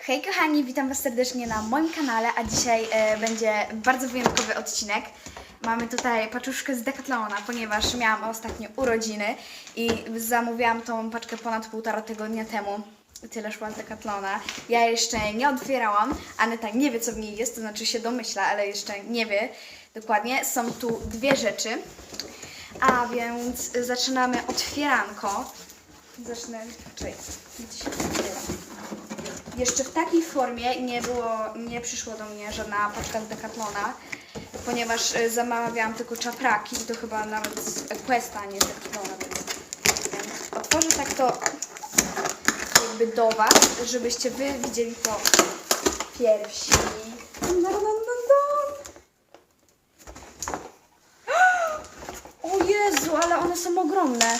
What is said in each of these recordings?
Hej kochani, witam Was serdecznie na moim kanale, a dzisiaj e, będzie bardzo wyjątkowy odcinek. Mamy tutaj paczuszkę z Decathlona, ponieważ miałam ostatnio urodziny i zamówiłam tą paczkę ponad półtora tygodnia temu. Tyle szła z Decathlona. Ja jeszcze nie otwierałam, Aneta nie wie co w niej jest, to znaczy się domyśla, ale jeszcze nie wie dokładnie. Są tu dwie rzeczy, a więc zaczynamy otwieranko. Zacznę, czekaj, gdzie się otwiera? Jeszcze w takiej formie nie było, nie przyszło do mnie żadna paczka z Decathlona, ponieważ y, zamawiałam tylko czapraki i to chyba nawet z Questa, a nie z Decathlona. Więc otworzę tak to jakby do Was, żebyście Wy widzieli to pierwsi. O Jezu, ale one są ogromne.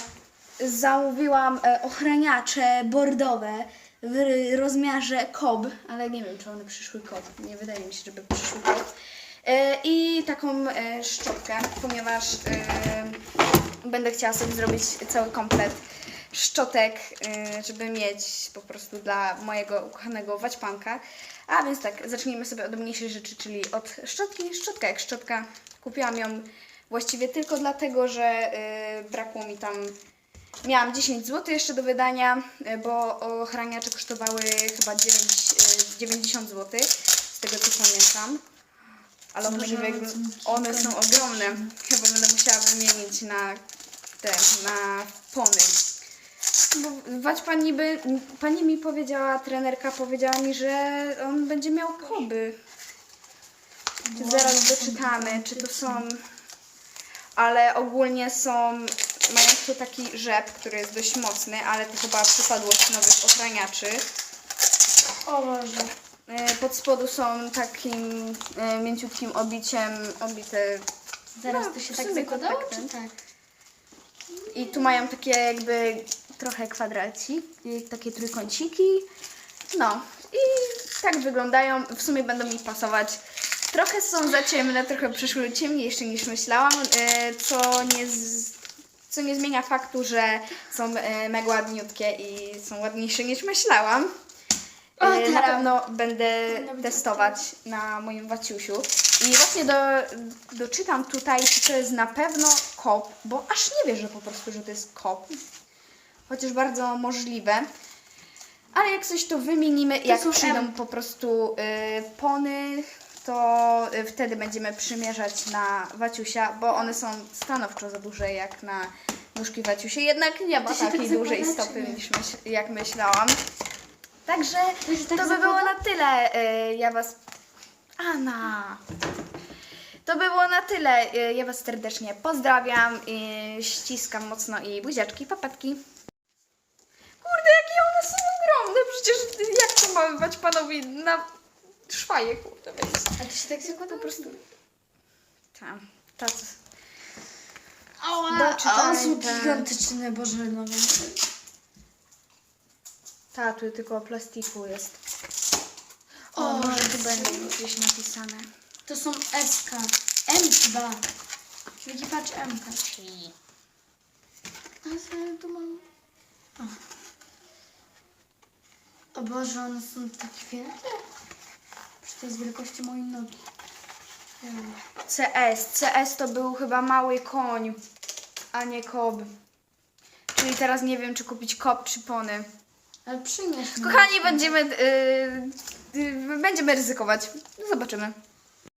Zamówiłam e, ochraniacze bordowe w rozmiarze kob, ale nie wiem, czy one przyszły kob. Nie wydaje mi się, żeby przyszły kob. E, I taką e, szczotkę, ponieważ e, będę chciała sobie zrobić cały komplet szczotek, żeby mieć po prostu dla mojego ukochanego waćpanka. A więc tak, zacznijmy sobie od mniejszej rzeczy, czyli od szczotki. Szczotka jak szczotka. Kupiłam ją właściwie tylko dlatego, że brakło mi tam Miałam 10 zł jeszcze do wydania, e, bo ochraniacze kosztowały chyba 9, e, 90 zł, z tego co pamiętam. Ale odcinki one są ogromne. Chyba będę musiała wymienić na te, na pony. Bo wać pani by, pani mi powiedziała, trenerka powiedziała mi, że on będzie miał koby. Zaraz doczytamy, czy to są. Ale ogólnie są. Mają tu taki rzep, który jest dość mocny, ale to chyba przypadłość nowych ochraniaczy. O Boże. E, Pod spodu są takim e, mięciutkim obiciem obite. Zaraz No, to się tak zakładało, czy kontaktem. tak? I tu mają takie jakby trochę kwadraci, takie trójkąciki. No i tak wyglądają. W sumie będą mi pasować. Trochę są za ciemne, trochę przyszły ciemniejsze niż myślałam, e, co nie, z, co nie zmienia faktu, że są e, mega ładniutkie i są ładniejsze niż myślałam. O, E, Na teraz. pewno będę testować na moim Waciusiu. I właśnie do, doczytam tutaj, czy to jest na pewno kop, bo aż nie wierzę po prostu, że to jest kop. Chociaż bardzo możliwe. Ale jak coś to wymienimy, jak są przyjdą M. po prostu y, pony, to y, wtedy będziemy przymierzać na Waciusia, bo one są stanowczo za duże jak na nóżki Waciusia. Jednak nie ma się tak takiej dużej zakłada, stopy, niż myśl, jak myślałam. Także To tak to by było na tyle. y, Ja Was. Anna! To by było na tyle. Y, Ja Was serdecznie pozdrawiam. i Ściskam mocno i buziaczki, papatki. Kurde, jakie one są ogromne! Przecież jak to mamy bać panowi na szwaje, kurde, weź. A to się tak zakłada Po prostu. Tam, tacy. Ała, Doczytaj, a są gigantyczne, Boże, no Ta, tu tylko o plastiku jest. O, O, może tu będzie gdzieś napisane. To są SK. M chyba. Czyli patrz M. A co tu mam? O. o Boże, one są takie wielkie. To jest wielkości mojej nogi. CS. CS to był chyba mały koń, a nie kob. Czyli teraz nie wiem, czy kupić kob, czy pony. Ale przynieś mi. Kochani, będziemy, yy, yy, będziemy ryzykować. Zobaczymy.